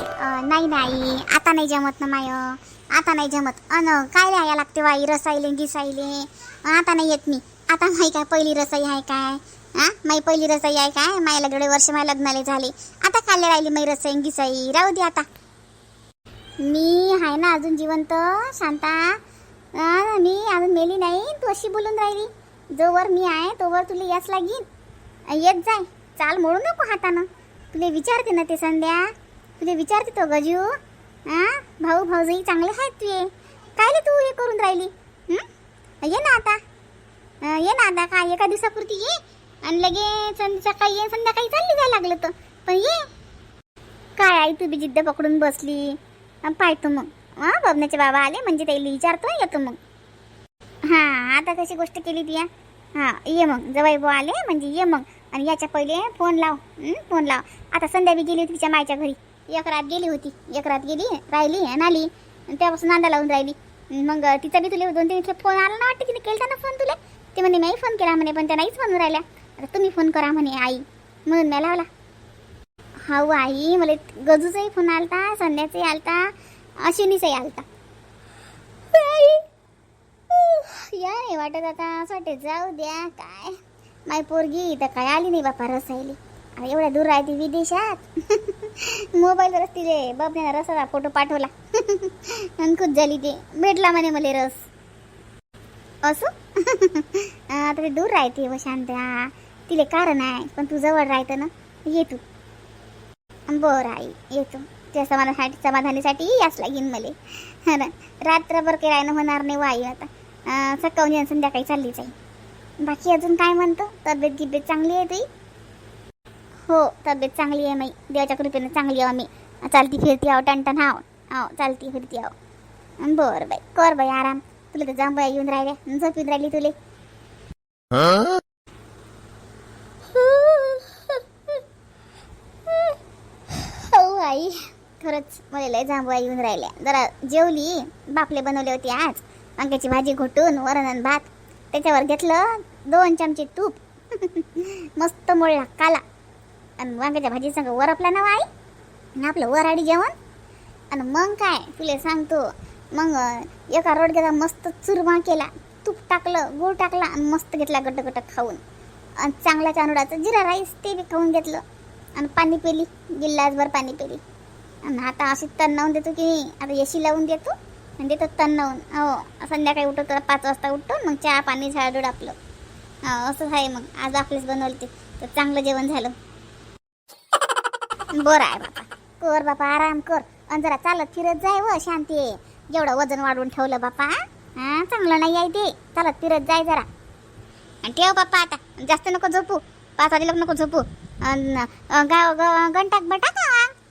नाही नाही. आता नाही जमत ना माय. आता नाही जमत. अन काय लिहायला लागते वाई रसायले गिसायले आता नाही येत मी. आता माही काय पहिली रसाई आहे काय? हा माई पहिली रसाई आहे काय? मायला गेले वर्ष माझ्या लग्नाला झाले. आता काय राहिली माई रसाई गिसाई राहू दे आता. मी आहे ना अजून जिवंत शांता. मी अजून मेली नाही. तू अशी बोलून राहिली. जोवर मी आहे तोवर तुला याच लागीन. येत जाय. चाल मोडू नको हातानं. तुला विचारते ना ते संध्या. तुला विचारते तो गजू हा भाऊ भाऊजाई चांगले आहेत तुये कायले तू हे करून राहिली? ये ना आता. ये ना आता काय एका दिवसापुरती ये. आणि लगे संध्या सकाळी ये संध्याकाळी चालली जायला लागलं तर. पण ये. काय आई तू बी जिद्द पकडून बसली. पाहतो मग. हा बबनाचे बाबा आले म्हणजे त्याला विचारतो येतो मग. हां आता कशी गोष्ट केली ती हां? ये मग. जवाई भाऊ आले म्हणजे ये मग. आणि याच्या पहिले फोन लाव. फोन लाव. आता संध्या बी गेली होती तिच्या मायच्या घरी. एक रात गेली होती. एक रात गेली राहिली आणि आली. आणि त्यापासून नांदा लावून राहिली. मग तिचा बी तुला दोन तीन फोन आला ना वाटतं तिने केलता ना फोन तुला? ते म्हणे मी फोन केला म्हणे पण त्या नाहीच म्हणून राहिल्या. आता तुम्ही फोन करा म्हणे आई. म्हणून मी लावला. हाऊ आई मला गजूचाही फोन आलता संध्याचाही आलता अश्विनीचाही आलता. या नाही वाटत आता असं वाटत जाऊ द्या काय? माय पोरगी इथं काय आली नाही बापा रसायली. एवढ्या दूर राहते विदेशात. मोबाईलवरच तिले बाबने रसाचा फोटो पाठवला. खूप झाली ते. भेटला म्हणे मला रस. असो? आता ते दूर राहते व शांत. हा. तिले कारण आहे पण तू जवळ राहतं ना ये तू. बरं आई येतो त्या समाधानासाठी समाधानासाठी याच लागेन मले. हा ना रात्रभर काही राहणं होणार नाही वाई आता. सकाळून संध्याकाळी चालली जाईल बाकी अजून काय म्हणतो? तब्येत गिब्येत चांगली आहे तुई? हो तब्येत चांगली आहे माई. देवाच्या कृपेनं चांगली आहे मी चालती फिरती आहो टनटन हाव हो चालती फिरती आहो. बरं बाई कर बाई आराम. तुला तर जांभया येऊन राहिल्या. झोप येऊन राहिली तुले. हो आई. खरंच मला लय जांभया येऊन राहिल्या. जरा जेवली. बापले बनवले होते आज. वांग्याची भाजी घोटून वरण भात. त्याच्यावर घेतलं दोन चमचे तूप. मस्त मोळला काला. आणि वांग्याच्या भाजी संग वरपला ना आई आणि आपलं वराडी जेवण? आणि मग काय? तुले सांगतो. मग एका रोडग्याचा मस्त चुरमा केला. तूप टाकलं गूळ टाकला आणि मस्त घेतला गट गट खाऊन. आणि चांगला चानुडाचं जिरा राईस ते बी खाऊन घेतलं. आणि पाणी पेली गिल्लासभर पाणी पेली. आणि आता अशी तन्नावून देतो की आता येशी लावून देतो. आणि देतो तन्नावून हो संध्याकाळी उठतो तर पाच वाजता उठतो मग चहा पाणी झाडूड आपलं. हो असंच आहे मग. आज आपलेच बनवलं ते. तर चांगलं जेवण झालं. बरं आहे बापा. कर बापा आराम कर. आणि जरा चालत फिरत जाय व शांती. आहे जेवढं वजन वाढवून ठेवलं बापा हा? चांगलं नाही आहे ते. चालत फिरत जाय जरा. आणि ठेव बाप्पा आता. जास्त नको झोपू. पाच वाजेला नको झोपू. अन, गाव ग- बटाक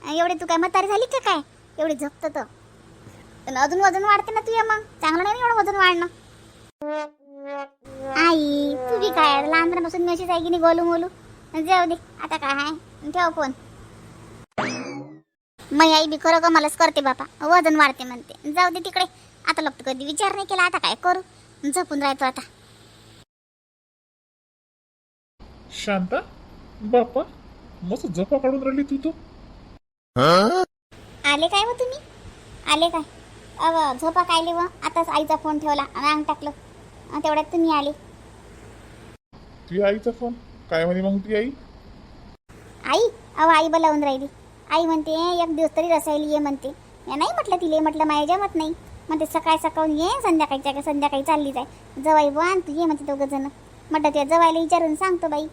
एवढी तू काय म्हातारी झाली का काय? एवढी झोपतं तर. पण अजून वजन वाढते ना तुझ्या मग. चांगलं नाही एवढं वजन वाढणं? आई तू बी काय? लहानपणापासून मी अशीच आहे की नाही गोलू मोलू जाऊ दे. आता काय आहे? ठेव फोन. मै आई बी खरं मलाच करते बापा. वजन वाढते म्हणते. जाऊ दे तिकडे. आता लोक कधी विचार नाही केला आता काय करू? झोपून राहतो आता. शांता बाप्पा मस्त झोपा काढून राहिली तू तो. आले काय व तुम्ही? आले काय? अव झोपा कायले व आताच आईचा फोन ठेवला आणि अंग टाकलं. तेवढ्यात तुम्ही आले. तुझी आईचा फोन? काय म्हणे मग ती आई? आई? अव आई बोलावून राहिली. आई म्हणते एक दिवस तरी रसायली ये म्हणते. या नाही म्हटलं तिले म्हटलं माझ्या जमत नाही. म्हणते सकाळ सकाळून ये संध्याकाळच्या का संध्याकाळी चालली जाय. जवाई बुवा तू ये म्हणते दोघं जण. म्हटलं त्या जवायला विचारून सांगतो बाई.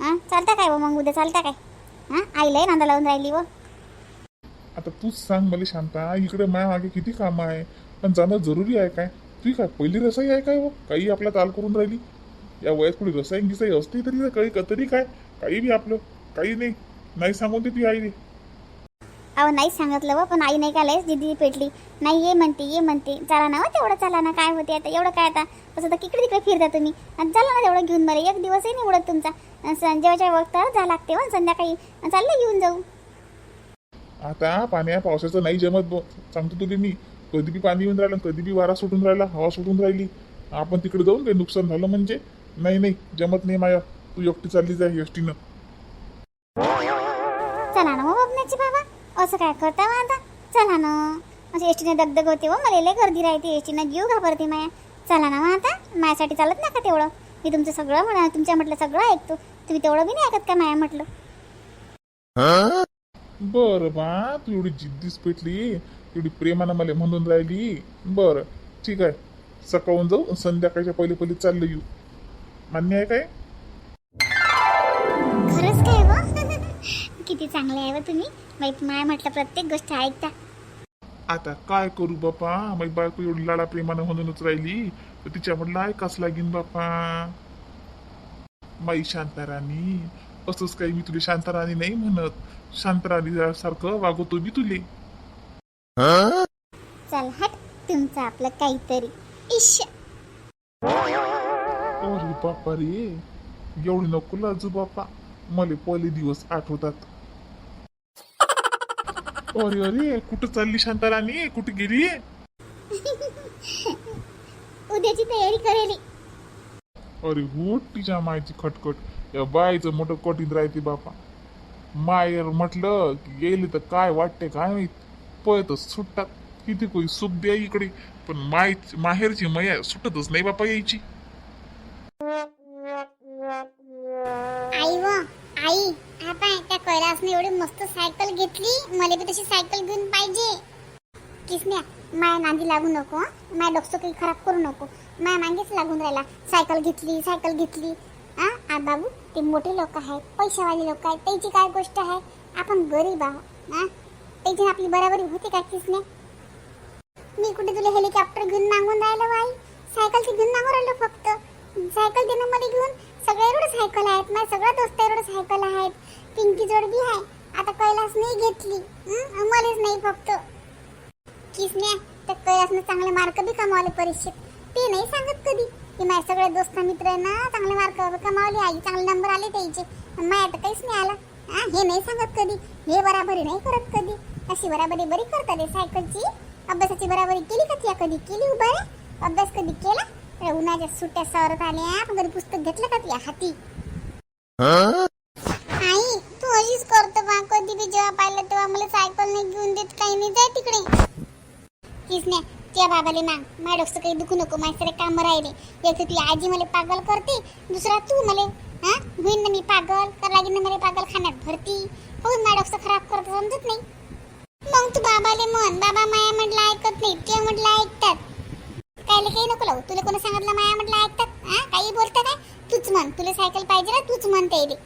हां चालता काय व मग उद्या चालता काय? हां आईलाही नांदा लावून राहिली व. आता तूच सांग मला शांता इकडे माया मागे किती कामं आहे. पण जाणं जरुरी आहे काय? तुझी काय पहिली रसाई आहे काय हो काही आपला ताल करून राहिली. या वयात कुणी रसाई गिसाई असते तरी काही तरी काय? काही बी आपलं काही नाही. नाही सांगून दे आई रे अहो नाही सांगितलं व पण आई नाही का लयच दिदी पेटली? नाही ये म्हणते ये म्हणते. चला ना व तेवढं चला ना काय होते आता? एवढं काय आता? असं तर किकडे तिकडे फिरता तुम्ही. आणि चला ना तेवढं घेऊन मला एक दिवसही नाही उडत तुमचा. संजेवाच्या वक्तावर जा लागते व संध्याकाळी. चाललं घेऊन जाऊ. आता पाण्या पावसाचं नाही जमत सांगतो तुला मी. कधी बी पाणी येऊन राहिलं कधी बी वारा सुटून राहिला हवा सुटून राहिली. आपण तिकडे जाऊन काही नुकसान झालं म्हणजे? नाही नाही जमत नाही माया. तू एकटी चालली जाय एसटीनं चला ना बाबा. असं काय करता मग आता? चला ना. असं एसटीने दगदग होते हो मला लय गर्दी राहते. एसटीनं जीव घाबरते माया. चला ना मग आता. माझ्यासाठी चालत ना का तेवढं? मी तुमचं सगळं म्हणा तुमच्या म्हटलं सगळं ऐकतो. तुम्ही तेवढं बी नाही ऐकत का माया म्हटलं? बरं बा तू एवढी जिद्दीच पेटली एवढी प्रेमानं मला म्हणून राहिली. बरं ठीक आहे. सकाळून जाऊ संध्याकाळच्या पहिले पहिले चाललं येऊ. मान्य आहे काय? खरंच काय व किती चांगले आहे व तुम्ही. बाई माया म्हटलं प्रत्येक गोष्ट ऐकता. आता काय करू बापा? माझी बायको एवढी लाडा प्रेमानं म्हणूनच राहिली. तर तिच्या म्हटलं ऐकाच लागीन बापा? माई शांताराणी असंच काही मी तुला शांताराणी नाही म्हणत. शांताराणी सारखं वागवतो मी तुले. चल हट. तुमचं आपलं काहीतरी. इश अरे बापा रे. एवढी नको लाजू बापा. मला पहिले दिवस आठवतात. अरे अरे कुठं चालली शांताराणी? कुठे गेली? उद्याची तयारी करेली. अरे हो तिच्या मायची खटखट. या बाईचं मोठं कठीण राहते बापा. मायर म्हटलं की गेले तर काय वाटते काय माहीत? पळतच सुटतात किती कोई सुख द्या इकडे. पण माय माहेरची मया सुटतच नाही बापा यायची. सायकल मला बी तशी सायकल घेऊन पाहिजे. किसण्या माया नांदी लागू नको माया डोकं काही खराब करू नको. माया मागेच लागून राहिला. सायकल घेतली सायकल घेतली. हां? आ बाबू ते मोठे लोक आहेत पैशावाले लोक आहेत त्याची काय गोष्ट आहे? आपण गरीब आहोत हां? त्याची आपली बराबरी होते का किसने मी कुठे तुला हेलिकॉप्टर घेऊन मागून राहिलो बाई सायकल ते घेऊन मागून राहिलो फक्त. सायकल देणं मध्ये घेऊन सगळे एवढं सायकल आहेत माझ्या सगळ्या दोस्त एवढं सायकल आहेत. पिंकी जोड बी आहे. आता कैलास नाही घेतली हं? मलाच नाही फक्त. किसने त्या कैलासनं चांगले मार्क बी कमावले परीक्षेत. ते नाही सांगत कधी. की माझ्या सगळ्या दोस्त मित्रांना चांगले मार्क कमावले. आई चांगले नंबर आले त्याचे. माझ्या तर काहीच नाही आला. हा हे नाही सांगत कधी. हे बराबरी नाही करत कधी. अशी बराबरी बरी करतात सायकलची. अभ्यासाची बराबरी केली का तिया कधी? केली उभा रे. अभ्यास कधी केला? तर उन्हाच्या सुट्ट्या सरत आल्या कधी पुस्तक घेतलं का तुझ्या हाती आई तू अशीच करतो बा कधी बी जेव्हा पाहिलं तेव्हा मला सायकल नाही घेऊन देत काही नाही जाय तिकडे. किसने त्या बाबाले ना माझ्या काही दुखू नको माझे सगळे काम राहिले. एक ती तुझी आजी मला पागल करते दुसरा तू मला हा? होईन ना मी पागल तर लागेल ना मला पागल खाण्यात भरती. होऊन माझ्या खराब करत समजत नाही. मग तू बाबाले म्हण बाबा माया म्हटलं ऐकत नाही ते म्हटलं ऐकतात. कायले काही नको लावू तुला कोणी सांगितलं माया म्हटलं ऐकतात? हा? काही बोलतात? काय तूच म्हण तुला सायकल पाहिजे ना तूच म्हणते येईल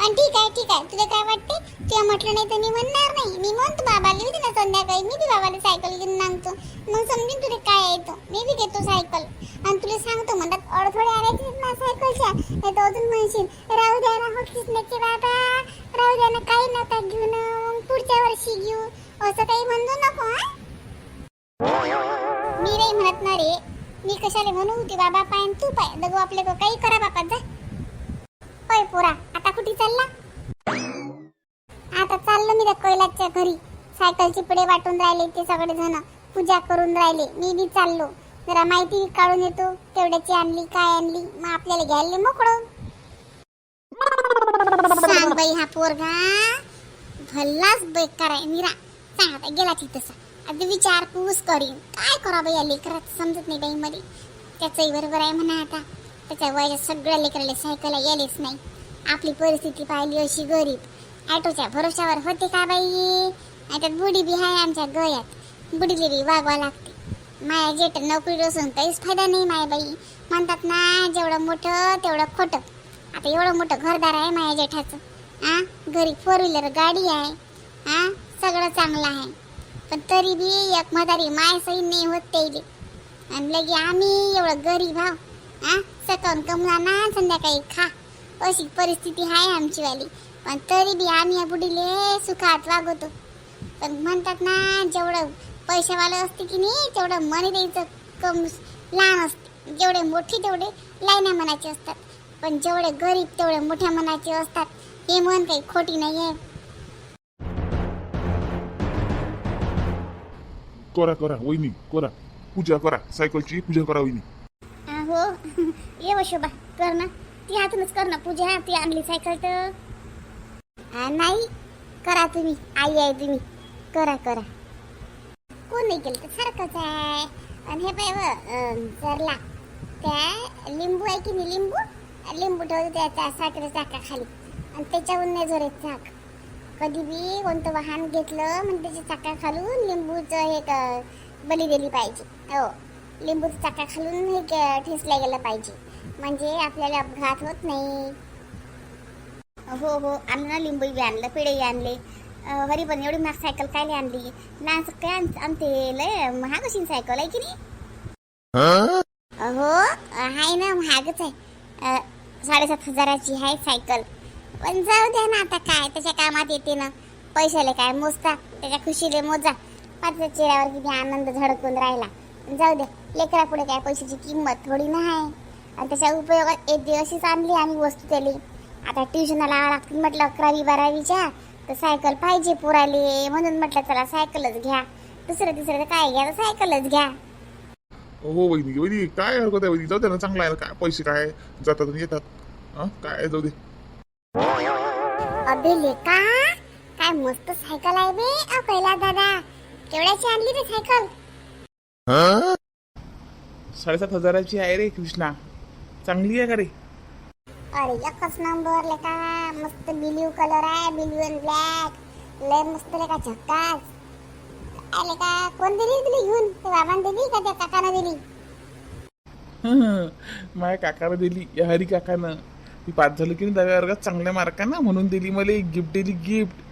आणि ठीक आहे ठीक आहे. तुला काय वाटते? तुला म्हटलं नाही तर मी म्हणणार नाही. मी म्हणतो बाबाला येऊ ना संध्याकाळी. मी बी बाबाला सायकल घेऊन सांगतो मग समजून तुला काय येतं मी बी घेतो सायकल. आणि तुला सांगतो म्हणतात अडथळे आणायचे ना सायकलच्या. नाही तर अजून म्हणशील राहू द्या ना हो कृष्णाचे बाबा. राहू द्या ना काही नका घेऊन. मग पुढच्या वर्षी घेऊ. असं काही म्हणू नको मी नाही म्हणत ना रे. मी कशाला म्हणू? की बाबा पाय तू पाय. दगू आपले काही करा बापा जा. होय पोरा. कुठे चालला? आता चाललो मी त्या कैलासच्या घरी. सायकलची पुढे वाटून राहिले ते सगळे जण पूजा करून राहिले. मी बी चाललो. जरा माहिती बी काढून येतो. तेवढ्याची आणली काय आणली मग आपल्याला घ्यायला मोकळं. सांग बाई हा पोरगा. भल्लाच बेकार आहे. मीरा सांग आता गेला तिथं अगदी विचारपूस करीन. काय करा बाई या लेकरात समजत नाही बाई मध्ये त्याचंही बरोबर आहे म्हणा आता. त्याच्या वयाच्या सगळ्या लेकराला सायकलला यायलेच नाही. आपली परिस्थिती पाहिली अशी गरीब. ॲटोच्या भरोशावर होते का बाई? आता बुडी बी आहे आमच्या गळ्यात. बुडीले बी वागवा लागते. माया जेठ नोकरी असून काहीच फायदा नाही माया बाई. म्हणतात ना जेवढं मोठं तेवढं खोटं. आता एवढं मोठं घरदार आहे माया जेठाचं. आ? घरी फोर व्हीलर गाडी आहे. आ? सगळं चांगलं आहे. पण तरी बी एक म्हातारी माय सही नाही होत त्याइले. आणि लगे आम्ही एवढं गरीब आहो. आ? सकाळून कमला ना संध्याकाळी खा. अशी परिस्थिती आहे आमची वाली पण तरी बी आम्ही या बुडीले सुखात वागवतो. पण म्हणतात ना जेवढं पैशावालं असते की नाही तेवढं मन द्यायचं कम लहान असते. जेवढे मोठे तेवढे लायना मनाचे असतात. पण जेवढे गरीब तेवढे मोठ्या मनाचे असतात. हे मन काही खोटी नाही आहे करा करा वहिनी करा. पूजा करा सायकलची पूजा करा वहिनी. हो ये व शोभा कर ना. ती हातूनच कर ना. पूजा ती आणली सायकल तर. नाही. करा तुम्ही. आई आहे तुम्ही. करा करा. कोण नाही केलं तर सारखंच आहे. आणि हे पाय व, जरला. त्या लिंबू आहे की नाही लिंबू? लिंबू ठेवतो त्याच्या साखरेच्या चाकाखाली आणि त्याच्याहून नाही जोरात चाक कधी बी कोणतं वाहन घेतलं म्हणजे त्याच्या चाका खालून लिंबूचं हे बली दिली पाहिजे. हो. लिंबूचं चाका खालून हे ठेसल्या ठेसलं गेलं पाहिजे. म्हणजे आपल्याला अपघात होत नाही. हो हो. आणलं ना लिंबू बी आणलं पेढे आणले. हरी पण एवढी महाग सायकल काय आणली. लहान काय आण- आणते लय महाग अशी सायकल आहे की नाही? हो. आहे ना महागच आहे. साडेसात हजाराची आहे सायकल पण जाऊ द्या ना आता काय त्याच्या कामात येते ना. पैशाले काय मोजता त्याच्या खुशीले मोजा. पाचच्या चेहऱ्यावर किती आनंद झळकून राहिला. जाऊ द्या लेकरा पुढे काय पैशाची किंमत थोडी नाही आहे आणि त्याच्या उपयोगात एक दिवशीच आणली आम्ही वस्तू त्याली. आता ट्युशनला लावा लागतील म्हटलं अकरावी बारावीच्या. तर सायकल पाहिजे पोराले. म्हणून म्हटलं चला सायकलच घ्या. दुसरं तिसरं तर काय घ्या? तर सायकलच घ्या. हो वहिनी वहिनी काय हरकत आहे वहिनी? जाऊ दे ना चांगला आहे ना काय? पैसे काय? जातात आणि येतात. हं? काय? जाऊ दे. अबे लेका काय मस्त सायकल आहे बे अ पहिला दादा. केवढ्याची आणली रे सायकल साडेसात हजाराची आहे रे कृष्णा. चांगली आहे का रे? अरे एकच नंबर लेका मस्त ब्ल्यू कलर आहे ब्ल्यू अँड ब्लॅक लय मस्त लेका झक्कास. काय लेका कोण दिली तुला घेऊन? ते बाबांनी दिली का त्या काकानं दिली? माझ्या काकानं दिली या हरी काकानं. ती पास झालं की नाही दहाव्या वर्गात? चांगल्या मार्कानं म्हणून दिली मला एक गिफ्ट दिली गिफ्ट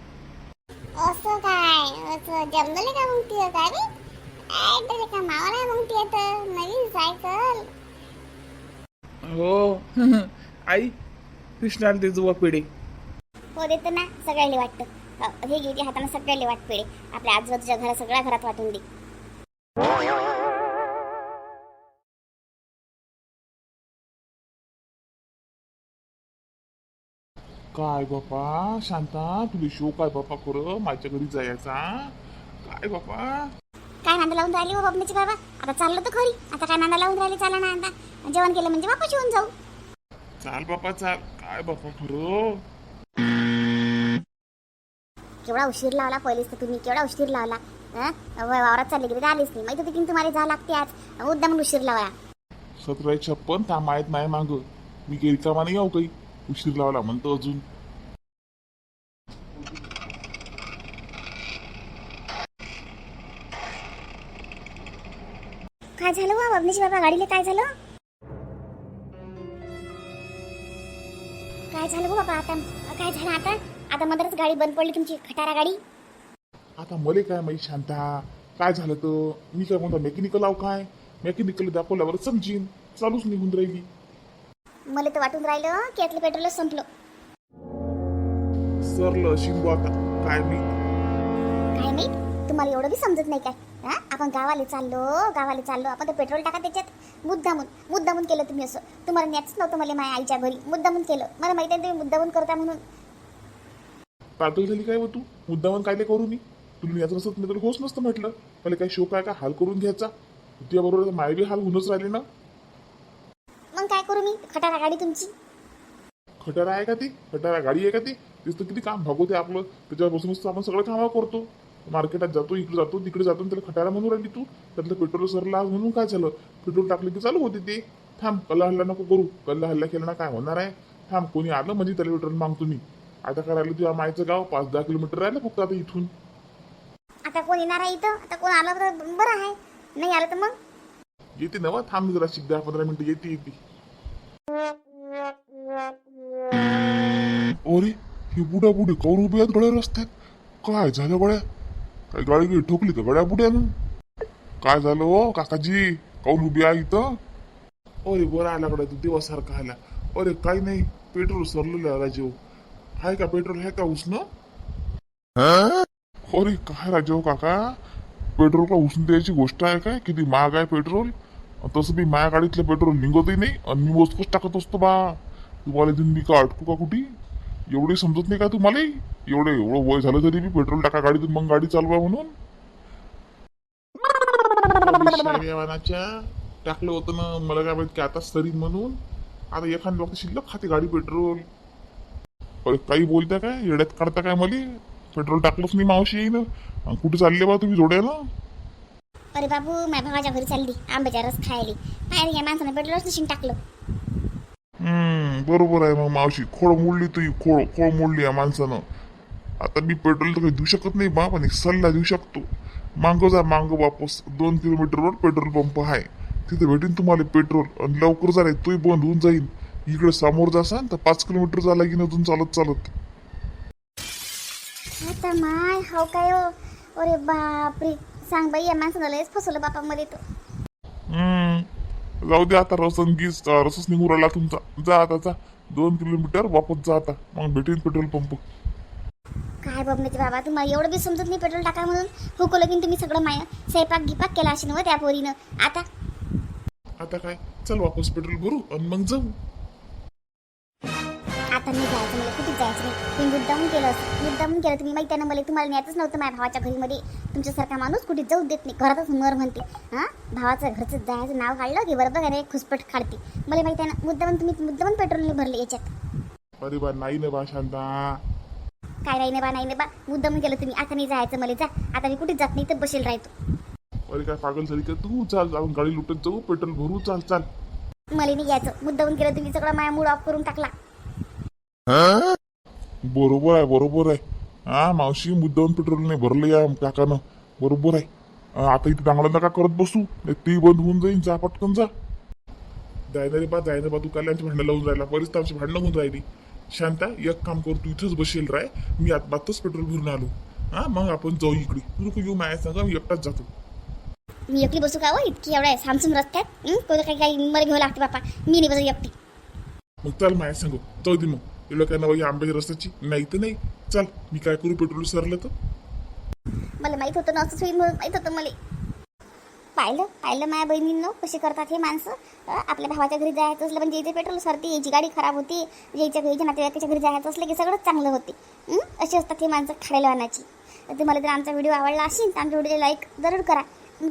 असं काय? असं जमलं का मग ती काय रे काय तर लेका मावा आहे मग ती आता नवीन सायकल हो. आई कृष्णाला ते जुवा पेढे. हो देतो ना सगळ्याला वाटतं. हो, हे घे हाताने सगळ्याला वाट पेढे. आपल्या आजूबाजूच्या घरात सगळ्या घरात वाटून दे. काय बापा शांता तुला शो काय बापा खरं? माझ्या घरी जायचा. काय बापा? काय नांदा लावून राहिली हो बबण्याची बाबा? आता चाललो तर खरी आता काय नांदा लावून राहिली? चला ना आता जेवण केलं म्हणजे वापस येऊन जाऊ. चाल बापा चाल. काय बापा खरं? केवढा उशीर लावला पहिलेच तर तुम्ही. केवढा उशीर लावला हं? व- वावरात चालले गेले तर आलीच नाही. माहिती होती की तुम्हाला जा लागते आज. मुद्दा म्हणून उशीर लावला. सतरा छप्पन काम आहेत नाही माग. मी काही कामा नाही येऊ काही. उशीर लावला म्हणतो अजून. काय झालं वा? बबनीची बाबा गाडीला काय झालं? काय झालं बाबा आता? काय झालं आता? आता मध्येच गाडी बंद पडली तुमची खटारा गाडी. आता मले काय माहिती शांता? काय झालं तर मी काय म्हणतो मेकॅनिकल आव काय? मेकॅनिकल दाखवल्यावर समजीन. चालूच निघून राहिली. मला तर वाटून राहिलं की यातलं पेट्रोलच संपलं. सरलं शिंगू आता. काय मी काय माहीत? तुम्हाला एवढं बी समजत नाही काय? हा? आपण गावाला चाललो गावाला चाललो. आपण तर पेट्रोल टाका त्याच्यात. मुद्दामून मुद्दामून केलं तुम्ही असं. तुम्हाला न्याच नव्हतं मला माझ्या आईच्या घरी. मुद्दामून केलं. मला माहिती आहे तुम्ही मुद्दामून करता म्हणून. पातळी झाली काय व तू? मुद्दामन काय करू मी? तुला याचं नसत तर होच नसतं म्हटलं. मला काय शोक आहे का? हाल करून घ्यायचा. तुझ्या बरोबर बी हाल होऊनच राहिले ना. मग काय करू मी? खटारा गाडी तुमची. खटारा आहे का ती? खटारा गाडी आहे का ती? तर किती काम भागवते आपलं. त्याच्यावर बसून बसून आपण सगळं कामं करतो मार्केटात जातो इकडे जातो तिकडे जातो आणि त्याला खटारा म्हणून राहिली तू. त्यातलं पेट्रोल सरला म्हणून काय झालं? पेट्रोल टाकलं की चालू होते ते. थांब कल्ला हल्ला नको करू. कल्ला हल्ला केला ना काय होणार आहे? थांब कोणी आलं म्हणजे त्याला पेट्रोल मागतो मी. आता काय राहिलं तुझ्या मायचं गाव? पाच दहा किलोमीटर राहिलं फक्त आता इथून. आता कोण येणार आहे इथं? आता कोण आलं तर बरं आहे. नाही आलं तर मग? येते नवा थांब जरा शिक दहा पंधरा मिनिटं. येते येते. अरे हे बुड्या बुडी कौर उभे आहेत गड्या रस्त्यात काय झालं गड्या काय गाडी गिडी ठोकली का गड्या बुड्यानं. काय झालं हो? काकाजी कौर उभी आहे इथं? अरे बरं आला गड्या तू देवासारखा आला अरे काही नाही पेट्रोल सरलेलं राजीव आहे का पेट्रोल आहे का उष्ण अरे काय राजीव काका? पेट्रोल का उष्ण द्यायची गोष्ट आहे काय? किती महाग आहे पेट्रोल? तसं बी माझ्या गाडीतलं पेट्रोल निघतही नाही आणि मी मोजकच टाकत असतो बा. तुम्हाला इथून मी का अटकू का कुठे? एवढे समजत नाही का तुम्हाला? एवढं एवढं वय झालं तरी बी पेट्रोल टाका गाडीतून मग गाडी चालवा म्हणून. टाकलं होतं ना मला काय माहीत की आता सरीन म्हणून. आता एखाद्या वक्त शिल्लक खाते गाडी पेट्रोल अरे काही बोलता काय? येड्यात काढता काय मला? पेट्रोल टाकलंच नाही मावशी येईन कुठे चालले बा तुम्ही जोड्यानं अरे बाबू माझ्या भावाच्या घरी चालली आंब्याचा रस खायली. पाहिजे या माणसानं पेट्रोलच नशीन टाकलं. हम्म बरोबर आहे मग मावशी. खोळ मोडली तुझी खोळ खोळ मोडली या माणसानं. आता मी पेट्रोल तर काही देऊ शकत नाही बा पण एक सल्ला देऊ शकतो. मांग जा मांग वापस. दोन किलोमीटरवर पेट्रोल पंप आहे. तिथे भेटेन तुम्हाला पेट्रोल आणि लवकर जा रे तोही बंद होऊन जाईल इकडे समोर जासान तर पाच किलोमीटर झाला की अजून चालत चालत. आता माय हाव काय हो? अरे बापरे. सांग बाई या माणसानं लयच फसवलं बापा मध्ये तो. हम्म जाऊ दे आता रसन गीस रसच निघून राहिला तुमचा. जा आता जा. दोन किलोमीटर वापस जा आता. मग भेटेन पेट्रोल पंप काय बबण्याचे बाबा तुम्हाला एवढं बी समजत नाही पेट्रोल टाका म्हणून. हुकवलं की तुम्ही सगळं माय. स्वयंपाक गिपाक केला असेल ना त्या पोरीनं. आता? आता काय? चल वापस पेट्रोल भरू आणि मग जाऊ. आता नाही जायचं मला कुठेच जायचं नाही? तुम्ही मुद्दामून केलं असं मुद्दामून केलं तुम्ही माहिती आहे ना मला तुम्हाला न्यायचंच नव्हतं माझ्या भावाच्या घरीमध्ये. तुमच्यासारखा माणूस कुठे जाऊ देत नाही. घरातच मर म्हणते. हां? भावाचं घरचं जायचं नाव काढलं की बरोबर आहे खुसपट काढते मला माहिती आहे ना मुद्दामून तुम्ही मुद्दामून पेट्रोल नाही भरले याच्यात. अरे बा नाही ना बा शांता. काय नाही बा नाही बा. मुद्दामून केलं तुम्ही. आता नाही जायचं मला जा. आता मी कुठेच जात नाही तर बसेल राहतो. अरे काय पागल झाली का तू? चाल जाऊन गाडी लुटत जाऊ पेट्रोल भरू चाल चाल. मला नाही यायचं. मुद्दामून केलं तुम्ही सगळं माझ्या मूड ऑफ करून टाकला. बरोबर आहे बरोबर आहे. हा मावशी मुद्दाहून पेट्रोल नाही भरलं या काकानं. बरोबर आहे. आता इथे चांगला नका करत बसू. नाही ते बंद होऊन जाईन. जा पटकन जा. जायना रे बा जायना बा तू कल्याणची भांडणं लावून राहिला. बरीच तर आमची भांडणं होऊन राहिली. शांता एक काम कर तू इथंच बसेल राय. मी आत बातच पेट्रोल भरून आलो. हा मग आपण जाऊ इकडे. तू नको येऊ माझ्या सांगा मी एकटाच जातो. मी एकटी बसू का हो? इतकी एवढ्या सामसून रस्त्यात? कोणी काही काही मला घ्यावं लागते बापा. मी नाही बसू एकटी. मग चल माझ्या सांगू. जाऊ दे मग. एवढं काय नवं आंब्याच्या रस्त्याची नाही तर नाही. चल मी काय करू? पेट्रोल सरलं तर? मला माहीत होतं ना असंच होईल म्हणून माहीत होतं मला. पाहिलं पाहिलं माझ्या बहिणींनो कशी करतात हे माणसं. आपल्या भावाच्या घरी जायचं असलं म्हणजे इथे पेट्रोल सरते याची गाडी खराब होती याच्या घरी याच्या नातेवाईकाच्या घरी जायचं असलं की सगळंच चांगलं होते. अशी असतात हे माणसं खायला तर तुम्हाला जर आमचा व्हिडिओ आवडला असेल तर आमच्या व्हिडिओला लाईक जरूर करा.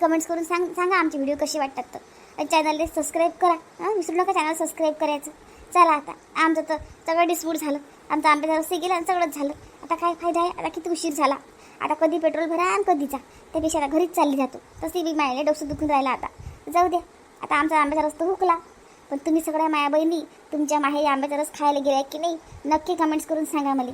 कमेंट्स करून सांग सांगा आमचे व्हिडिओ कसे वाटतात तर. चॅनलला सबस्क्राईब करा. विसरू नका चॅनल सबस्क्राईब करायचं. चला आता. आमचं तर सगळं डिस्प्यूट झालं. आमचं आंब्याचा रस्ते गेला आणि सगळंच झालं. आता काय फायदा आहे? आता किती उशीर झाला? आता कधी पेट्रोल भरा आणि कधीचा? त्यापेक्षा आता घरीच चालली जातो. तशी बी मायले डोसं दुखून राहिला आता. जाऊ द्या. आता आमचा आंब्याचा रस्ता हुकला. पण तुम्ही सगळ्या माया बहिणी तुमच्या माहेरी आंब्याचा रस खायला गेलाय की नाही नक्की कमेंट्स करून सांगा मला.